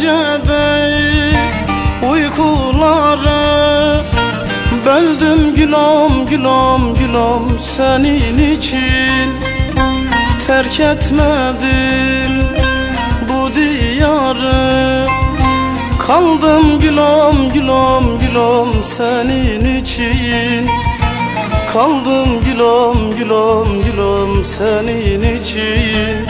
gecede uykuları Böldüm günam günam günam senin için. Terk etmedim bu diyarı Kaldım günam günam günam senin için. Kaldım gülüm gülüm gülüm senin için.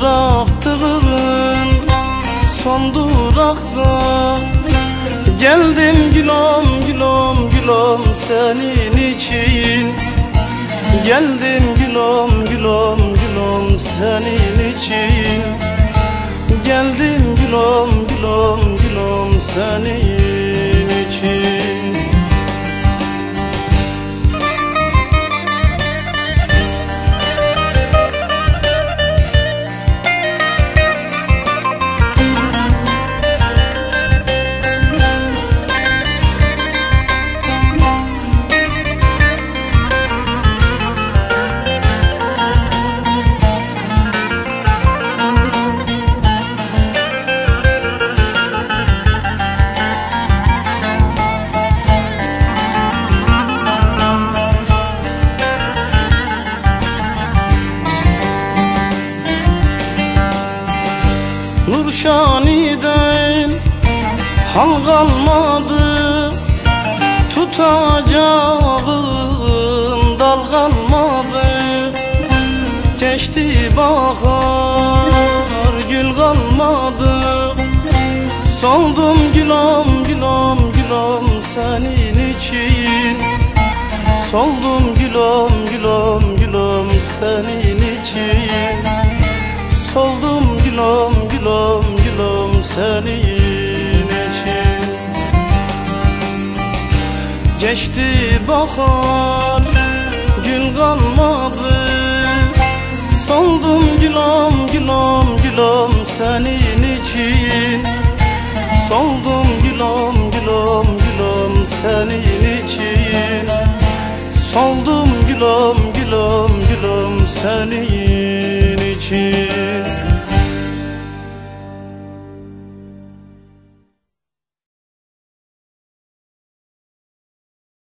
Bıraktığın son durakta. Geldim gülüm gülüm gülüm senin için. Geldim gülüm gülüm gülüm senin için. Geldim gülüm gülüm gülüm senin Nurşani'den hal kalmadı. Tutacağım dal kalmadı. Geçti bahar gül kalmadı. Soldum gülüm gülüm gülüm senin için. Soldum gülüm gülüm gülüm senin için. Soldum gülüm senin için. Geçti bahar gün kalmadı. Soldum gülüm gülüm gülüm senin için. Soldum gülüm gülüm gülüm senin için. Soldum gülüm gülüm gülüm senin için